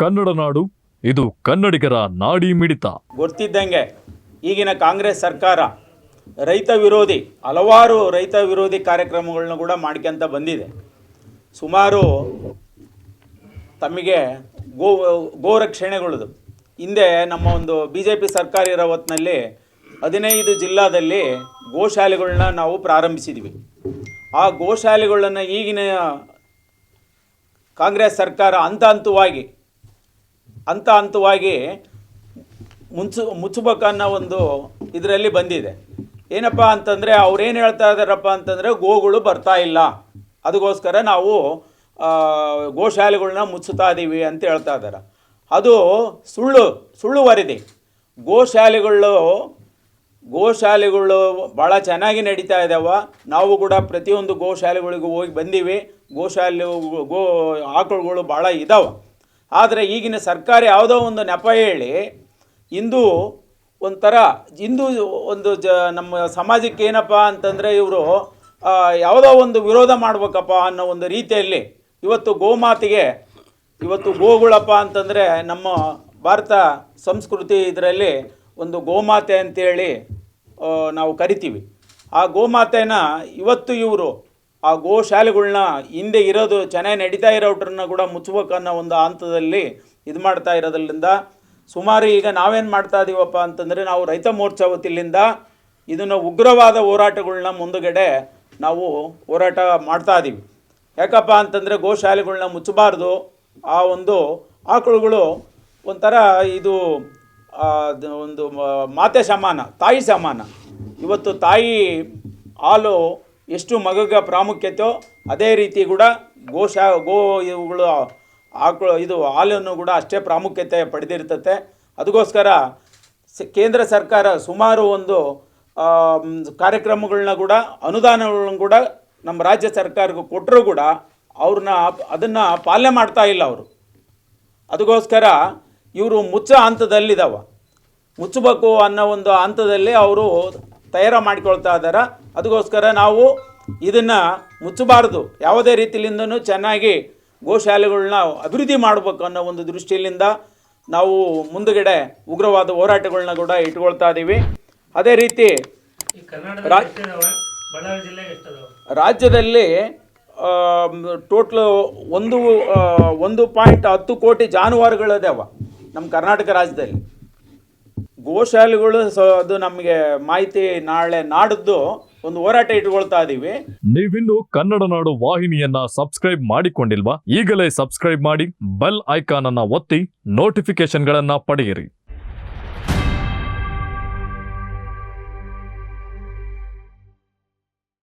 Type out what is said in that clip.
ಕನ್ನಡ ನಾಡು, ಇದು ಕನ್ನಡಿಗರ ನಾಡಿ ಮಿಡಿತ. ಗೊತ್ತಿದ್ದಂಗೆ ಈಗಿನ ಕಾಂಗ್ರೆಸ್ ಸರ್ಕಾರ ರೈತ ವಿರೋಧಿ, ಹಲವಾರು ರೈತ ವಿರೋಧಿ ಕಾರ್ಯಕ್ರಮಗಳನ್ನ ಕೂಡ ಮಾಡ್ಕೊಂತ ಬಂದಿದೆ. ಸುಮಾರು ತಮಗೆ ಗೋ, ಗೋರಕ್ಷಣೆಗಳದು. ಹಿಂದೆ ನಮ್ಮ ಒಂದು ಬಿ ಜೆ ಪಿ ಸರ್ಕಾರ ಇರೋ ಹೊತ್ತಿನಲ್ಲಿ ಹದಿನೈದು ಜಿಲ್ಲಾದಲ್ಲಿ ಗೋಶಾಲೆಗಳನ್ನ ನಾವು ಪ್ರಾರಂಭಿಸಿದ್ವಿ. ಆ ಗೋಶಾಲೆಗಳನ್ನು ಈಗಿನ ಕಾಂಗ್ರೆಸ್ ಸರ್ಕಾರ ಹಂತ ಹಂತವಾಗಿ ಹಂತ ಹಂತವಾಗಿ ಮುನ್ಸು ಮುಚ್ಚಬೇಕನ್ನೋ ಒಂದು ಇದರಲ್ಲಿ ಬಂದಿದೆ. ಏನಪ್ಪ ಅಂತಂದರೆ ಅವ್ರೇನು ಹೇಳ್ತಾ ಇದ್ದಾರಪ್ಪ ಅಂತಂದರೆ ಗೋಗಳು ಬರ್ತಾ ಇಲ್ಲ. ಅದಕ್ಕೋಸ್ಕರ ನಾವು ಗೋಶಾಲೆಗಳನ್ನ ಮುಚ್ಚುತ್ತಾ ಇದ್ದೀವಿ ಅಂತ ಹೇಳ್ತಾ ಇದ್ದಾರೆ ಅದು ಸುಳ್ಳು ಸುಳ್ಳು ವರದಿ. ಗೋಶಾಲೆಗಳು ಗೋಶಾಲೆಗಳು ಭಾಳ ಚೆನ್ನಾಗಿ ನಡೀತಾ ಇದ್ದಾವೆ ನಾವು ಕೂಡ ಪ್ರತಿಯೊಂದು ಗೋಶಾಲೆಗಳಿಗೂ ಹೋಗಿ ಬಂದೀವಿ. ಗೋಶಾಲೆ ಗೋ, ಆಕಳುಗಳು ಭಾಳ ಇದ್ದಾವೆ ಆದರೆ ಈಗಿನ ಸರ್ಕಾರ ಯಾವುದೋ ಒಂದು ನೆಪ ಹೇಳಿ ಇಂದು ಒಂಥರ, ಇಂದು ಒಂದು ಜ, ನಮ್ಮ ಸಮಾಜಕ್ಕೆ ಏನಪ್ಪ ಅಂತಂದರೆ ಇವರು ಯಾವುದೋ ಒಂದು ವಿರೋಧ ಮಾಡ್ಬೇಕಪ್ಪ ಅನ್ನೋ ಒಂದು ರೀತಿಯಲ್ಲಿ ಇವತ್ತು ಗೋಮಾತೆಗೆ, ಇವತ್ತು ಗೋಗುಳಪ್ಪ ಅಂತಂದರೆ ನಮ್ಮ ಭಾರತ ಸಂಸ್ಕೃತಿ ಇದರಲ್ಲಿ ಒಂದು ಗೋಮಾತೆ ಅಂತೇಳಿ ನಾವು ಕರಿತೀವಿ. ಆ ಗೋಮಾತೆನ ಇವತ್ತು ಇವರು ಆ ಗೋಶಾಲೆಗಳನ್ನ ಹಿಂದೆ ಇರೋದು ಚೆನ್ನಾಗಿ ನಡೀತಾ ಇರೋಟ್ರನ್ನ ಕೂಡ ಮುಚ್ಚಬೇಕನ್ನೋ ಒಂದು ಹಂತದಲ್ಲಿ ಇದು ಮಾಡ್ತಾ ಇರೋದ್ರಿಂದ ಸುಮಾರು ಈಗ ನಾವೇನು ಮಾಡ್ತಾ ಇದೀವಪ್ಪ ಅಂತಂದರೆ ನಾವು ರೈತ ಮೋರ್ಚಾ ವತಿಯಿಂದ ಇದನ್ನು ಉಗ್ರವಾದ ಹೋರಾಟಗಳನ್ನ ಮುಂದುಗಡೆ ನಾವು ಹೋರಾಟ ಮಾಡ್ತಾ ಇದ್ದೀವಿ ಯಾಕಪ್ಪ ಅಂತಂದರೆ ಗೋಶಾಲೆಗಳನ್ನ ಮುಚ್ಚಬಾರ್ದು. ಆ ಒಂದು ಆಕಳುಗಳು ಒಂಥರ ಇದು ಒಂದು ಮಾತೆ ಸಮಾನ, ತಾಯಿ ಸಮಾನ. ಇವತ್ತು ತಾಯಿ ಹಾಲು ಎಷ್ಟು ಮಗಗೆ ಪ್ರಾಮುಖ್ಯತೆಯೋ ಅದೇ ರೀತಿ ಕೂಡ ಗೋಶಾ, ಗೋ ಇವುಗಳು ಆಕಳು, ಇದು ಹಾಲನ್ನು ಕೂಡ ಅಷ್ಟೇ ಪ್ರಾಮುಖ್ಯತೆ ಪಡೆದಿರ್ತತೆ ಅದಕ್ಕೋಸ್ಕರ ಕೇಂದ್ರ ಸರ್ಕಾರ ಸುಮಾರು ಒಂದು ಕಾರ್ಯಕ್ರಮಗಳನ್ನ ಕೂಡ ಅನುದಾನಗಳನ್ನ ಕೂಡ ನಮ್ಮ ರಾಜ್ಯ ಸರ್ಕಾರಕ್ಕೆ ಕೊಟ್ಟರೂ ಕೂಡ ಅವ್ರನ್ನ ಅದನ್ನು ಪಾಲನೆ ಮಾಡ್ತಾ ಇಲ್ಲ ಅವರು. ಅದಕ್ಕೋಸ್ಕರ ಇವರು ಮುಚ್ಚ ಹಂತದಲ್ಲಿದ್ದಾವೆ ಮುಚ್ಚಬೇಕು ಅನ್ನೋ ಒಂದು ಹಂತದಲ್ಲಿ ಅವರು ತಯಾರು ಮಾಡಿಕೊಳ್ತಾ ಇದ್ದಾರೆ ಅದಕ್ಕೋಸ್ಕರ ನಾವು ಇದನ್ನು ಮುಚ್ಚಬಾರ್ದು. ಯಾವುದೇ ರೀತಿಯಿಂದನೂ ಚೆನ್ನಾಗಿ ಗೋಶಾಲೆಗಳನ್ನ ಅಭಿವೃದ್ಧಿ ಮಾಡಬೇಕು ಅನ್ನೋ ಒಂದು ದೃಷ್ಟಿಯಿಂದ ನಾವು ಮುಂದುಗಡೆ ಉಗ್ರವಾದ ಹೋರಾಟಗಳನ್ನ ಕೂಡ ಇಟ್ಕೊಳ್ತಾ ಇದ್ದೀವಿ ಅದೇ ರೀತಿ ರಾಜ್ಯದಲ್ಲಿ ಟೋಟ್ಲು ಒಂದು ಒಂದು ಪಾಯಿಂಟ್ ಹತ್ತು ಕೋಟಿ ಜಾನುವಾರುಗಳಿದಾವ ನಮ್ಮ ಕರ್ನಾಟಕ ರಾಜ್ಯದಲ್ಲಿ. ಗೋಶಾಲೆಗಳು ಅದು ನಮಗೆ ಮಾಹಿತಿ ನಾಳೆ ನಾಡದ್ದು ಒಂದು ಹೋರಾಟ ಇಟ್ಕೊಳ್ತಾ ಇದೀವಿ. ನೀವಿನ್ನು ಕನ್ನಡ ನಾಡು ವಾಹಿನಿಯನ್ನ ಸಬ್ಸ್ಕ್ರೈಬ್ ಮಾಡಿಕೊಂಡಿಲ್ವಾ? ಈಗಲೇ ಸಬ್ಸ್ಕ್ರೈಬ್ ಮಾಡಿ, ಬೆಲ್ ಐಕಾನ್ ಅನ್ನ ಒತ್ತಿ ನೋಟಿಫಿಕೇಶನ್ಗಳನ್ನ ಪಡೆಯಿರಿ.